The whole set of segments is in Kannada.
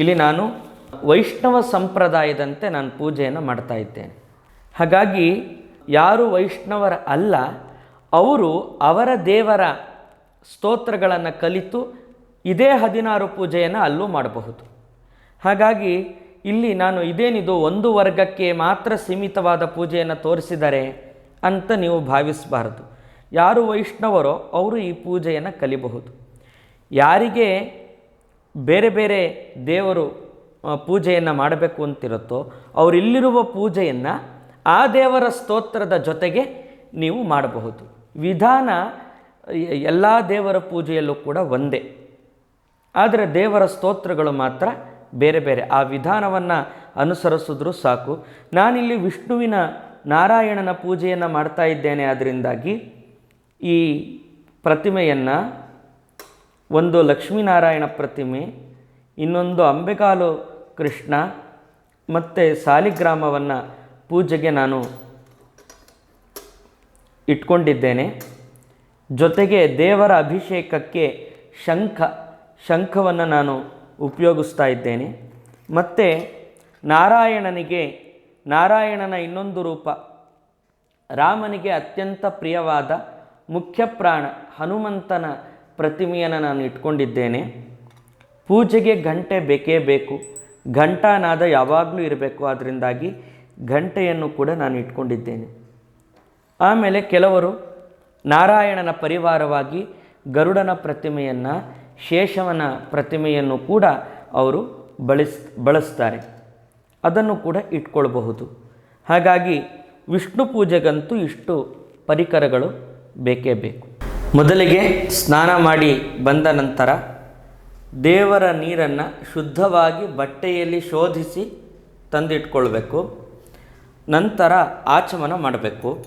ಇಲ್ಲಿ ನಾನು ವೈಷ್ಣವ ಸಂಪ್ರದಾಯದಂತೆ ನಾನು ಪೂಜೆಯನ್ನು ಮಾಡ್ತಾ ಇದ್ದೇನೆ. ಹಾಗಾಗಿ ಯಾರು ವೈಷ್ಣವರ ಅಲ್ಲ, ಅವರು ಅವರ ದೇವರ ಸ್ತೋತ್ರಗಳನ್ನು ಕಲಿತು ಇದೇ ಹದಿನಾರು ಪೂಜೆಯನ್ನು ಅಲ್ಲೂ ಮಾಡಬಹುದು. ಹಾಗಾಗಿ ಇಲ್ಲಿ ನಾನು ಇದೇನಿದು ಒಂದು ವರ್ಗಕ್ಕೆ ಮಾತ್ರ ಸೀಮಿತವಾದ ಪೂಜೆಯನ್ನು ತೋರಿಸಿದರೆ ಅಂತ ನೀವು ಭಾವಿಸಬಾರದು. ಯಾರು ವೈಷ್ಣವರೋ ಅವರು ಈ ಪೂಜೆಯನ್ನು ಕಲಿಬಹುದು. ಯಾರಿಗೆ ಬೇರೆ ಬೇರೆ ದೇವರು ಪೂಜೆಯನ್ನು ಮಾಡಬೇಕು ಅಂತಿರುತ್ತೋ, ಅವರಿಲ್ಲಿರುವ ಪೂಜೆಯನ್ನು ಆ ದೇವರ ಸ್ತೋತ್ರದ ಜೊತೆಗೆ ನೀವು ಮಾಡಬಹುದು. ವಿಧಾನ ಎಲ್ಲ ದೇವರ ಪೂಜೆಯಲ್ಲೂ ಕೂಡ ಒಂದೇ. ಆದರೆ ದೇವರ ಸ್ತೋತ್ರಗಳು ಮಾತ್ರ ಬೇರೆ ಬೇರೆ. ಆ ವಿಧಾನವನ್ನು ಅನುಸರಿಸಿದ್ರೂ ಸಾಕು. ನಾನಿಲ್ಲಿ ವಿಷ್ಣುವಿನ ನಾರಾಯಣನ ಪೂಜೆಯನ್ನು ಮಾಡ್ತಾ ಇದ್ದೇನೆ ಅದರಿಂದಾಗಿ ಈ ಪ್ರತಿಮೆಯನ್ನು ಒಂದು ಲಕ್ಷ್ಮೀನಾರಾಯಣ ಪ್ರತಿಮೆ, ಇನ್ನೊಂದು ಅಂಬೆಕಾಲು ಕೃಷ್ಣ ಮತ್ತು ಸಾಲಿಗ್ರಾಮವನ್ನು ಪೂಜೆಗೆ ನಾನು ಇಟ್ಕೊಂಡಿದ್ದೇನೆ. ಜೊತೆಗೆ ದೇವರ ಅಭಿಷೇಕಕ್ಕೆ ಶಂಖ, ಶಂಖವನ್ನು ನಾನು ಉಪಯೋಗಿಸ್ತಾ ಇದ್ದೇನೆ. ಮತ್ತು ನಾರಾಯಣನಿಗೆ, ನಾರಾಯಣನ ಇನ್ನೊಂದು ರೂಪ, ರಾಮನಿಗೆ ಅತ್ಯಂತ ಪ್ರಿಯವಾದ ಮುಖ್ಯ ಪ್ರಾಣ ಹನುಮಂತನ ಪ್ರತಿಮೆಯನ್ನು ನಾನು ಇಟ್ಕೊಂಡಿದ್ದೇನೆ. ಪೂಜೆಗೆ ಗಂಟೆ ಬೇಕೇ ಬೇಕು. ಘಂಟಾನಾದ ಯಾವಾಗಲೂ ಇರಬೇಕು. ಅದರಿಂದಾಗಿ ಗಂಟೆಯನ್ನು ಕೂಡ ನಾನು ಇಟ್ಕೊಂಡಿದ್ದೇನೆ. ಆಮೇಲೆ ಕೆಲವರು ನಾರಾಯಣನ ಪರಿವಾರವಾಗಿ ಗರುಡನ ಪ್ರತಿಮೆಯನ್ನು, ಶೇಷವನ ಪ್ರತಿಮೆಯನ್ನು ಕೂಡ ಅವರು ಬಳಸ್, ಬಳಸ್ತಾರೆ. ಅದನ್ನು ಕೂಡ ಇಟ್ಕೊಳ್ಬಹುದು. ಹಾಗಾಗಿ ವಿಷ್ಣು ಪೂಜೆಗಂತೂ ಇಷ್ಟು ಪರಿಕರಗಳು ಬೇಕೇ ಬೇಕು. ಮೊದಲಿಗೆ ಸ್ನಾನ ಮಾಡಿ ಬಂದ ನಂತರ ದೇವರ ನೀರನ್ನು ಶುದ್ಧವಾಗಿ ಬಟ್ಟೆಯಲ್ಲಿ ಶೋಧಿಸಿ ತಂದಿಟ್ಕೊಳ್ಬೇಕು. ನಂತರ ಆಚಮನ ಮಾಡಬೇಕು.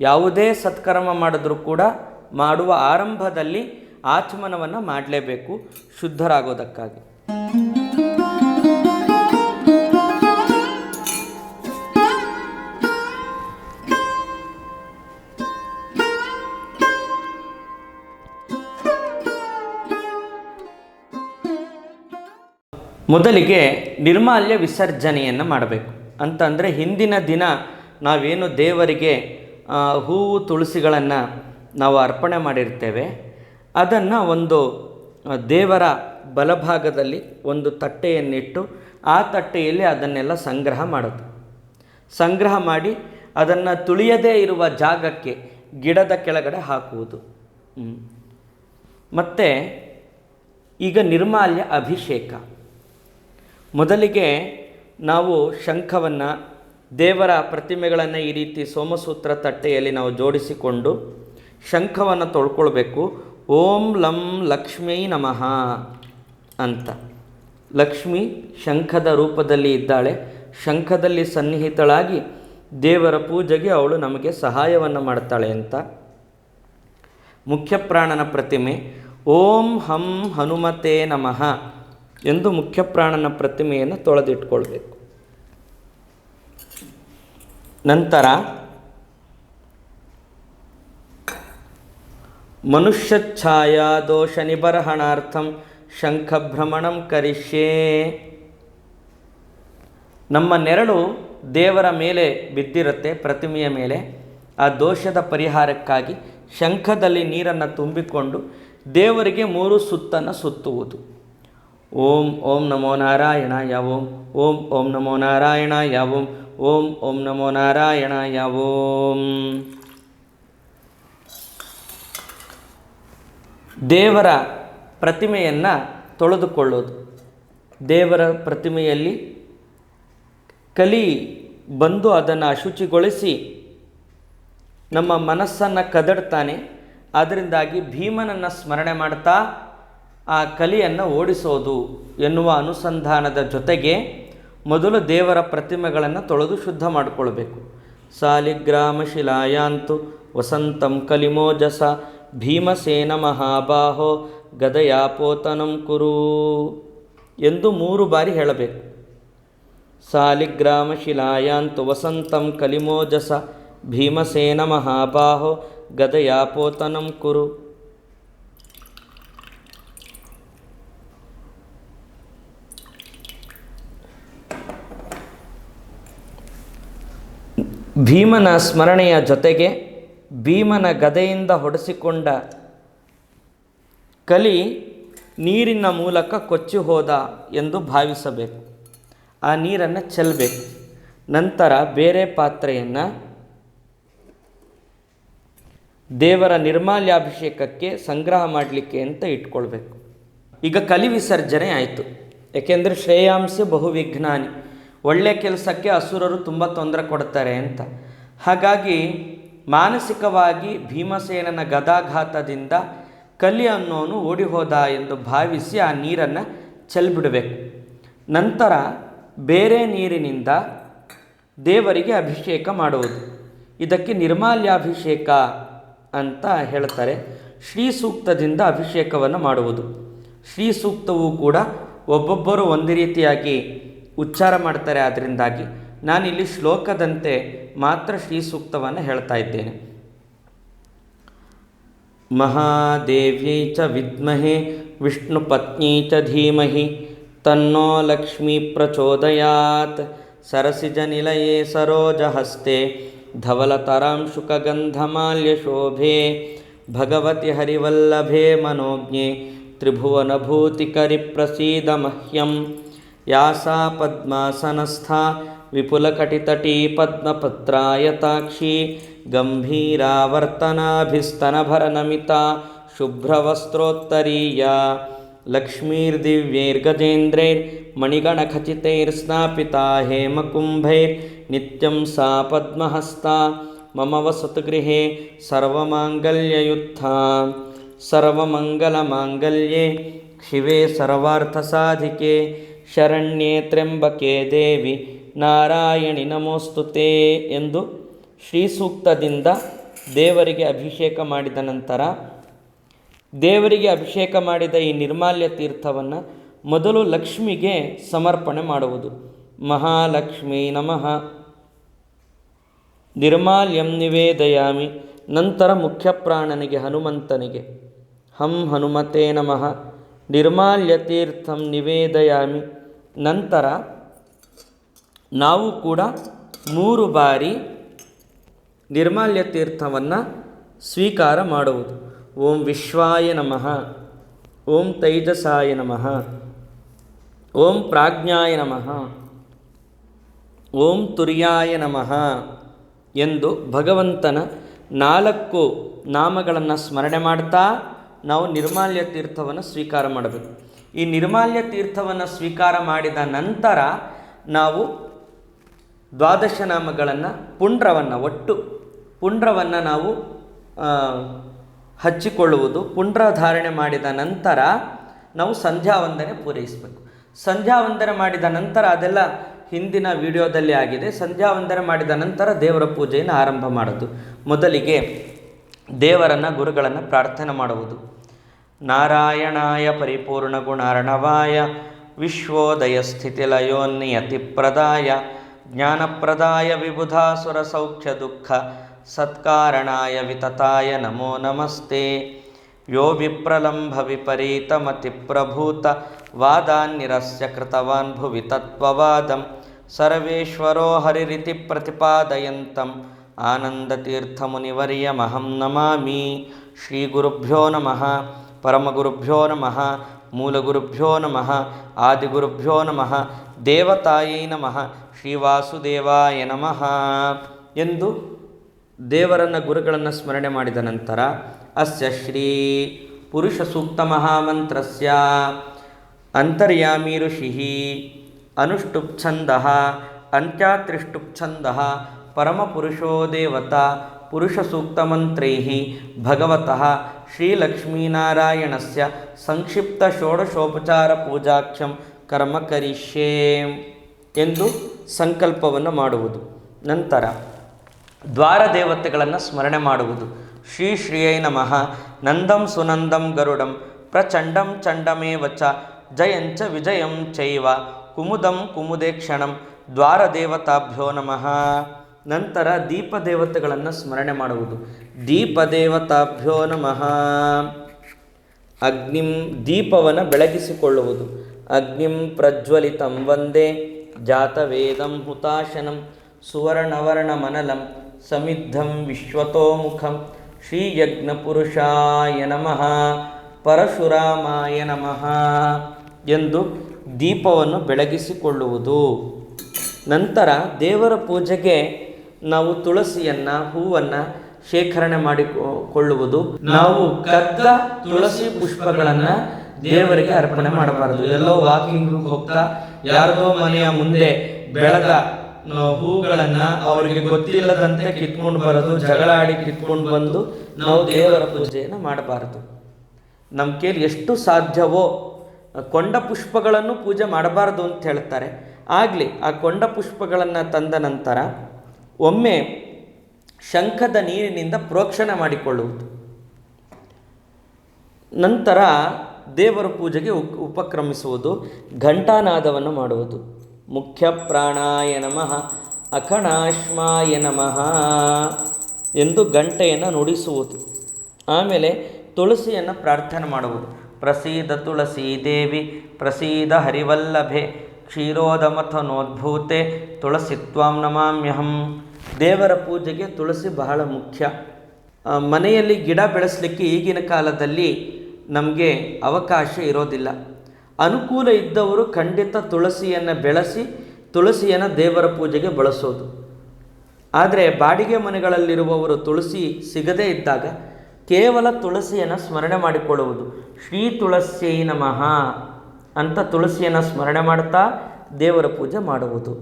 ಯಾವುದೇ ಸತ್ಕರ್ಮ ಮಾಡಿದ್ರೂ ಕೂಡ ಮಾಡುವ ಆರಂಭದಲ್ಲಿ ಆಚಮನವನ್ನು ಮಾಡಲೇಬೇಕು ಶುದ್ಧರಾಗೋದಕ್ಕಾಗಿ. ಮೊದಲಿಗೆ ನಿರ್ಮಾಲ್ಯ ವಿಸರ್ಜನೆಯನ್ನು ಮಾಡಬೇಕು. ಅಂತಂದರೆ ಹಿಂದಿನ ದಿನ ನಾವೇನು ದೇವರಿಗೆ ಹೂವು, ತುಳಸಿಗಳನ್ನು ನಾವು ಅರ್ಪಣೆ ಮಾಡಿರ್ತೇವೆ, ಅದನ್ನು ಒಂದು ದೇವರ ಬಲಭಾಗದಲ್ಲಿ ಒಂದು ತಟ್ಟೆಯನ್ನಿಟ್ಟು ಆ ತಟ್ಟೆಯಲ್ಲಿ ಅದನ್ನೆಲ್ಲ ಸಂಗ್ರಹ ಮಾಡೋದು. ಸಂಗ್ರಹ ಮಾಡಿ ಅದನ್ನು ತುಳಿಯದೇ ಇರುವ ಜಾಗಕ್ಕೆ ಗಿಡದ ಕೆಳಗಡೆ ಹಾಕುವುದು. ಮತ್ತು ಈಗ ನಿರ್ಮಾಲ್ಯ ಅಭಿಷೇಕ. ಮೊದಲಿಗೆ ನಾವು ಶಂಖವನ್ನು, ದೇವರ ಪ್ರತಿಮೆಗಳನ್ನು ಈ ರೀತಿ ಸೋಮಸೂತ್ರ ತಟ್ಟೆಯಲ್ಲಿ ನಾವು ಜೋಡಿಸಿಕೊಂಡು ಶಂಖವನ್ನು ತೊಳ್ಕೊಳ್ಬೇಕು. ಓಂ ಲಂ ಲಕ್ಷ್ಮೀ ನಮಃ ಅಂತ. ಲಕ್ಷ್ಮಿ ಶಂಖದ ರೂಪದಲ್ಲಿ ಇದ್ದಾಳೆ. ಶಂಖದಲ್ಲಿ ಸನ್ನಿಹಿತಳಾಗಿ ದೇವರ ಪೂಜೆಗೆ ಅವಳು ನಮಗೆ ಸಹಾಯವನ್ನು ಮಾಡ್ತಾಳೆ ಅಂತ. ಮುಖ್ಯ ಪ್ರಾಣನ ಪ್ರತಿಮೆ, ಓಂ ಹಂ ಹನುಮತೆ ನಮಃ. ಎಂದು ಮುಖ್ಯ ಪ್ರಾಣನ ಪ್ರತಿಮೆಯನ್ನು ತೊಳೆದಿಟ್ಕೊಳ್ಬೇಕು. ನಂತರ ಮನುಷ್ಯಛಾಯಾ ದೋಷ ನಿಬರ್ಹಣಾರ್ಥಂ ಶಂಖಭ್ರಮಣಂ ಕರಿಷ್ಯೇ. ನಮ್ಮ ನೆರಳು ದೇವರ ಮೇಲೆ ಬಿದ್ದಿರುತ್ತೆ, ಪ್ರತಿಮೆಯ ಮೇಲೆ. ಆ ದೋಷದ ಪರಿಹಾರಕ್ಕಾಗಿ ಶಂಖದಲ್ಲಿ ನೀರನ್ನು ತುಂಬಿಕೊಂಡು ದೇವರಿಗೆ ಮೂರು ಸುತ್ತನ್ನು ಸುತ್ತುವುದು. ಓಂ ಓಂ ನಮೋ ನಾರಾಯಣ, ಯಾವೋಂ? ಓಂ ಓಂ ನಮೋ ನಾರಾಯಣ, ಯಾವೋಂ? ಓಂ ಓಂ ನಮೋ ನಾರಾಯಣ, ಯಾವೋಂ? ದೇವರ ಪ್ರತಿಮೆಯನ್ನು ತೊಳೆದುಕೊಳ್ಳೋದು. ದೇವರ ಪ್ರತಿಮೆಯಲ್ಲಿ ಕಲಿ ಬಂದು ಅದನ್ನು ಅಶುಚಿಗೊಳಿಸಿ ನಮ್ಮ ಮನಸ್ಸನ್ನು ಕದಡ್ತಾನೆ. ಅದರಿಂದಾಗಿ ಭೀಮನನ್ನು ಸ್ಮರಣೆ ಮಾಡ್ತಾ ಆ ಕಲಿಯನ್ನು ಓಡಿಸೋದು ಎನ್ನುವ ಅನುಸಂಧಾನದ ಜೊತೆಗೆ ಮೊದಲು ದೇವರ ಪ್ರತಿಮೆಗಳನ್ನು ತೊಳೆದು ಶುದ್ಧ ಮಾಡಿಕೊಳ್ಬೇಕು. ಸಾಲಿಗ್ರಾಮ ಶಿಲಾಯಾಂತು ವಸಂತಂ ಕಲಿಮೋಜಸ ಭೀಮಸೇನ ಮಹಾಬಾಹೋ ಗದಯಾಪೋತನಂ ಕುರು ಎಂದು ಮೂರು ಬಾರಿ ಹೇಳಬೇಕು. ಸಾಲಿಗ್ರಾಮ ಶಿಲಾಯಾಂತು ವಸಂತಂ ಕಲಿಮೋಜಸ ಭೀಮಸೇನ ಮಹಾಬಾಹೋ ಗದಯಾಪೋತನಂ ಕುರು ಭೀಮನ ಸ್ಮರಣೆಯ ಜೊತೆಗೆ ಭೀಮನ ಗದೆಯಿಂದ ಹೊಡೆಸಿಕೊಂಡ ಕಲಿ ನೀರಿನ ಮೂಲಕ ಕೊಚ್ಚಿ ಹೋದ ಎಂದು ಭಾವಿಸಬೇಕು. ಆ ನೀರನ್ನು ಚೆಲ್ಲಬೇಕು ನಂತರ ಬೇರೆ ಪಾತ್ರೆಯನ್ನು ದೇವರ ನಿರ್ಮಾಲ್ಯಾಭಿಷೇಕಕ್ಕೆ ಸಂಗ್ರಹ ಮಾಡಲಿಕ್ಕೆ ಅಂತ ಇಟ್ಕೊಳ್ಬೇಕು. ಈಗ ಕಲಿ ವಿಸರ್ಜನೆ ಆಯಿತು. ಏಕೆಂದರೆ ಶ್ರೇಯಾಂಶ ಬಹುವಿಘ್ನಾನಿ ಒಳ್ಳೆಯ ಕೆಲಸಕ್ಕೆ ಅಸುರರು ತುಂಬ ತೊಂದರೆ ಕೊಡ್ತಾರೆ ಅಂತ. ಹಾಗಾಗಿ ಮಾನಸಿಕವಾಗಿ ಭೀಮಸೇನನ ಗದಾಘಾತದಿಂದ ಕಲಿ ಅನ್ನೋನು ಓಡಿ ಹೋದ ಎಂದು ಭಾವಿಸಿ ಆ ನೀರನ್ನು ಚೆಲ್ಬಿಡಬೇಕು. ನಂತರ ಬೇರೆ ನೀರಿನಿಂದ ದೇವರಿಗೆ ಅಭಿಷೇಕ ಮಾಡುವುದು. ಇದಕ್ಕೆ ನಿರ್ಮಾಲ್ಯಾಭಿಷೇಕ ಅಂತ ಹೇಳ್ತಾರೆ. ಶ್ರೀ ಸೂಕ್ತದಿಂದ ಅಭಿಷೇಕವನ್ನು ಮಾಡುವುದು. ಶ್ರೀ ಸೂಕ್ತವು ಕೂಡ ಒಬ್ಬೊಬ್ಬರು ಒಂದು ರೀತಿಯಾಗಿ ಉಚ್ಚಾರ ಮಾಡ್ತಾರೆ ಅದರಿಂದಾಗಿ ನಾನಿಲ್ಲಿ ಶ್ಲೋಕದಂತೆ ಮಾತ್ರ ಶ್ರೀ ಸೂಕ್ತವನ್ನು ಹೇಳ್ತಾ ಇದ್ದೇನೆ. ಮಹಾದೇವ್ಯೈ ಚ ವಿದ್ಮಹೆ, ವಿಷ್ಣು ಪತ್ನಿ ಚ ಧೀಮಹಿ, ತನ್ನೋ ಲಕ್ಷ್ಮೀ ಪ್ರಚೋದಯಾತ್ ಸರಸಿಜ ನಿಲಯೇ ಸರೋಜಹಸ್ತೆ ಧವಲತರಾಂ ಶುಕಗಂಧಮಾಲ್ಯ ಶೋಭೆ, ಭಗವತಿ ಹರಿವಲ್ಲಭೆ ಮನೋಜ್ಞೆ ತ್ರಿಭುವನಭೂತಿಕರಿ ಪ್ರಸೀದ ಮಹ್ಯಂ యాసా పద్మాసనస్థ విపులకటితటీ పద్మపత్రాయతాక్షి గంభీరావర్తనాభిస్తనభరనమిత శుభ్రవస్త్రోత్తరీయ लक्ष्मीर्दिव्यैर्गजेन्द्रैर्मणिगणखचितैर्स्नापिता हेमकुम्भैर्नित्यं सा पद्महस्ता मम वसतगृहे सर्वमाङ्गल्ययुत्था सर्वमङ्गलमाङ्गल्ये शिवे सर्वार्थसाधिके ಶರಣ್ಯೇ ತ್ರ್ಯಂಬಕೆ ದೇವಿ ನಾರಾಯಣಿ ನಮೋಸ್ತುತೆ ಎಂದು ಶ್ರೀ ಸೂಕ್ತದಿಂದ ದೇವರಿಗೆ ಅಭಿಷೇಕ ಮಾಡಿದ ನಂತರ, ದೇವರಿಗೆ ಅಭಿಷೇಕ ಮಾಡಿದ ಈ ನಿರ್ಮಾಲ್ಯ ತೀರ್ಥವನ್ನು ಮೊದಲು ಲಕ್ಷ್ಮಿಗೆ ಸಮರ್ಪಣೆ ಮಾಡುವುದು. ಮಹಾಲಕ್ಷ್ಮಿ ನಮಃ. ನಿರ್ಮಾಲ್ಯಂ ನಿವೇದಯಾಮಿ, ನಂತರ ಮುಖ್ಯ ಪ್ರಾಣನಿಗೆ ಹನುಮಂತನಿಗೆ. ಹಂ ಹನುಮತೆ ನಮಃ. ನಿರ್ಮಾಲ್ಯ ತೀರ್ಥಂ ನಿವೇದಯಾಮಿ ನಂತರ ನಾವು ಕೂಡ ಮೂರು ಬಾರಿ ನಿರ್ಮಾಲ್ಯ ತೀರ್ಥವನ್ನು ಸ್ವೀಕಾರ ಮಾಡುವುದು. ಓಂ ವಿಶ್ವಾಯ ನಮಃ, ಓಂ ತೈಜಸಾಯ ನಮಃ, ಓಂ ಪ್ರಾಜ್ಞಾಯ ನಮಃ, ಓಂ ತುರ್ಯಾಯ ನಮಃ ಎಂದು ಭಗವಂತನ ನಾಲ್ಕು ನಾಮಗಳನ್ನು ಸ್ಮರಣೆ ಮಾಡ್ತಾ ನಾವು ನಿರ್ಮಾಲ್ಯ ತೀರ್ಥವನ್ನು ಸ್ವೀಕಾರ ಮಾಡಬೇಕು. ಈ ನಿರ್ಮಾಲ್ಯ ತೀರ್ಥವನ್ನು ಸ್ವೀಕಾರ ಮಾಡಿದ ನಂತರ ನಾವು ದ್ವಾದಶ ನಾಮಗಳನ್ನು ಪುಂಡ್ರವನ್ನು ಒಟ್ಟು ಪುಂಡ್ರವನ್ನು ನಾವು ಹಚ್ಚಿಕೊಳ್ಳುವುದು. ಪುಂಡ್ರ ಧಾರಣೆ ಮಾಡಿದ ನಂತರ ನಾವು ಸಂಧ್ಯಾ ವಂದನೆ ಪೂರೈಸಬೇಕು. ಸಂಧ್ಯಾ ವಂದನೆ ಮಾಡಿದ ನಂತರ ಅದೆಲ್ಲ ಹಿಂದಿನ ವಿಡಿಯೋದಲ್ಲಿ ಆಗಿದೆ. ಸಂಧ್ಯಾ ವಂದನೆ ಮಾಡಿದ ನಂತರ ದೇವರ ಪೂಜೆಯನ್ನು ಆರಂಭ ಮಾಡೋದು. ಮೊದಲಿಗೆ ದೇವರನ್ನು, ಗುರುಗಳನ್ನು ಪ್ರಾರ್ಥನೆ ಮಾಡುವುದು. నారాయణాయ పరిపూర్ణగుణార్ణవాయ విశ్వోదయస్థితిలయోన్నియతిప్రదాయ జ్ఞానప్రదాయ విబుధాసురసౌఖ్యదుఃఖ సత్కారణాయ వితతాయ నమో నమస్తే. యో విప్రలంభ విపరీతమతిప్రభూత వాదాన్నిరస్య కృతవాన్ భువి తత్వవాదం సర్వేశ్వరో హరిరితి ప్రతిపాదయంతం ఆనందతీర్థమునివర్యమహం నమామి. శ్రీగురుభ్యో నమ. ಪರಮಗುರುಭ್ಯೋ ನಮಃ ಮೂಲಗುರುಭ್ಯೋ ನಮಃ ಆದಿಗುರುಭ್ಯೋ ನಮಃ ದೇವತಾಯೈ ನಮಃ ಶ್ರೀವಾಸುದೇವಾಯ ನಮಃ ಎಂದು ದೇವರನ್ನ ಗುರುಗಳನ್ನು ಸ್ಮರಣೆ ಮಾಡಿದ ನಂತರ ಅಸ್ಯ ಶ್ರೀ ಪುರುಷ ಸೂಕ್ತ ಮಹಾಮಂತ್ರಸ್ಯ ಅಂತರ್ಯಾಮಿ ಋಷಿ ಅನುಷ್ಟುಪ್ ಛಂದ ಅಂತ್ಯಾತ್ರಿಷ್ಟುಪ್ ಛಂದ ಪರಮಪುರುಷೋ ದೇವತಾ ಪುರುಷ ಸೂಕ್ತಮಂತ್ರೈ ಭಗವತಃ ಶ್ರೀಲಕ್ಷ್ಮೀನಾರಾಯಣಸ್ಯ ಸಂಕ್ಷಿಪ್ತ ಷೋಡಶೋಪಚಾರ ಪೂಜಾಕ್ಷಂ ಕರ್ಮ ಕರಿಷ್ಯೇ ಎಂದು ಸಂಕಲ್ಪವನ್ನು ಮಾಡುವುದು. ನಂತರ ದ್ವಾರ ದೇವತೆಗಳನ್ನು ಸ್ಮರಣೆ ಮಾಡುವುದು. ಶ್ರೀ ಶ್ರೀಯೈ ನಮಃ. ನಂದಂ ಸುನಂದಂ ಗರುಡಂ ಪ್ರಚಂಡಂ ಚಂಡಮೇವ ಚ ಜಯಂಚ ವಿಜಯಂ ಚೈವ ಕುಮುದಂ ಕುಮುದೇ ಕ್ಷಣಂ ದ್ವಾರ ದೇವತಾಭ್ಯೋ ನಮಃ. ನಂತರ ದೀಪ ದೇವತೆಗಳನ್ನು ಸ್ಮರಣೆ ಮಾಡುವುದು. ದೀಪ ದೇವತಾಭ್ಯೋ ನಮಃ. ಅಗ್ನಿಂ ದೀಪವನ್ನು ಬೆಳಗಿಸಿಕೊಳ್ಳುವುದು. ಅಗ್ನಿಂ ಪ್ರಜ್ವಲಿತಂ ವಂದೇ ಜಾತವೇದಂ ಹುತಾಶನಂ ಸುವರ್ಣವರ್ಣಮನಲಂ ಸಮಿದ್ಧಂ ವಿಶ್ವತೋಮುಖಂ ಶ್ರೀಯಜ್ಞಪುರುಷಾಯ ನಮಃ. ಪರಶುರಾಮಾಯ ನಮಃ ಎಂದು ದೀಪವನ್ನು ಬೆಳಗಿಸಿಕೊಳ್ಳುವುದು. ನಂತರ ದೇವರ ಪೂಜೆಗೆ ನಾವು ತುಳಸಿಯನ್ನ, ಹೂವನ್ನ ಶೇಖರಣೆ ಮಾಡಿಕೊಳ್ಳುವುದು. ನಾವು ಕದ್ದ ತುಳಸಿ ಪುಷ್ಪಗಳನ್ನು ದೇವರಿಗೆ ಅರ್ಪಣೆ ಮಾಡಬಾರದು. ಎಲ್ಲೋ ವಾಕಿಂಗ್ ಹೋಗ್ತಾ, ಯಾರದೋ ಮನೆಯ ಮುಂದೆ ಬೆಳೆದ ಹೂಗಳನ್ನ ಅವರಿಗೆ ಗೊತ್ತಿಲ್ಲದಂತೆ ಕಿತ್ಕೊಂಡು ಬರೋದು, ಜಗಳ ಆಡಿ ಕಿತ್ಕೊಂಡು ಬಂದು ನಾವು ದೇವರ ಪೂಜೆಯನ್ನು ಮಾಡಬಾರದು. ನಮ್ಮ ಎಷ್ಟು ಸಾಧ್ಯವೋ ಕೊಂಡ ಪುಷ್ಪಗಳನ್ನು ಪೂಜೆ ಮಾಡಬಾರದು ಅಂತ ಹೇಳ್ತಾರೆ. ಆಗಲಿ, ಆ ಕೊಂಡ ಪುಷ್ಪಗಳನ್ನು ತಂದ ನಂತರ ಒಮ್ಮೆ ಶಂಖದ ನೀರಿನಿಂದ ಪ್ರೋಕ್ಷಣೆ ಮಾಡಿಕೊಳ್ಳುವುದು. ನಂತರ ದೇವರ ಪೂಜೆಗೆ ಉಪಕ್ರಮಿಸುವುದು, ಘಂಟಾನಾದವನ್ನು ಮಾಡುವುದು. ಮುಖ್ಯ ಪ್ರಾಣಾಯ ನಮಃ ಅಖಣಾಶ್ಮಾಯ ನಮಃ ಎಂದು ಗಂಟೆಯನ್ನು ನುಡಿಸುವುದು. ಆಮೇಲೆ ತುಳಸಿಯನ್ನು ಪ್ರಾರ್ಥನೆ ಮಾಡುವುದು. ಪ್ರಸೀದ ತುಳಸಿ ದೇವಿ ಪ್ರಸೀದ ಹರಿವಲ್ಲಭೆ ಕ್ಷೀರೋದಮಥನೋದ್ಭೂತೆ ತುಳಸಿ ತ್ವಾಂ ನಮಾಮ್ಯಹಂ. ದೇವರ ಪೂಜೆಗೆ ತುಳಸಿ ಬಹಳ ಮುಖ್ಯ. ಮನೆಯಲ್ಲಿ ಗಿಡ ಬೆಳೆಸಲಿಕ್ಕೆ ಈಗಿನ ಕಾಲದಲ್ಲಿ ನಮಗೆ ಅವಕಾಶ ಇರೋದಿಲ್ಲ. ಅನುಕೂಲ ಇದ್ದವರು ಖಂಡಿತ ತುಳಸಿಯನ್ನು ಬೆಳೆಸಿ, ತುಳಸಿಯನ್ನು ದೇವರ ಪೂಜೆಗೆ ಬಳಸೋದು. ಆದರೆ ಬಾಡಿಗೆ ಮನೆಗಳಲ್ಲಿರುವವರು ತುಳಸಿ ಸಿಗದೇ ಇದ್ದಾಗ ಕೇವಲ ತುಳಸಿಯನ್ನು ಸ್ಮರಣೆ ಮಾಡಿಕೊಳ್ಳುವುದು. ಶ್ರೀ ತುಳಸಿ ನಮಃ. ಅಂತ ತುಳಸಿಯನ್ನು ಸ್ಮರಣೆ ಮಾಡ್ತಾ ದೇವರ ಪೂಜೆ ಮಾಡುವುದು.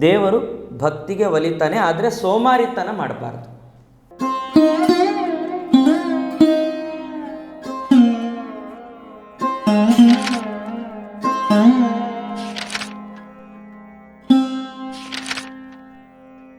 ದೇವರು ಭಕ್ತಿಗೆ ಒಲಿತಾನೆ ಆದರೆ ಸೋಮಾರಿತನ ಮಾಡಬಾರ್ದು.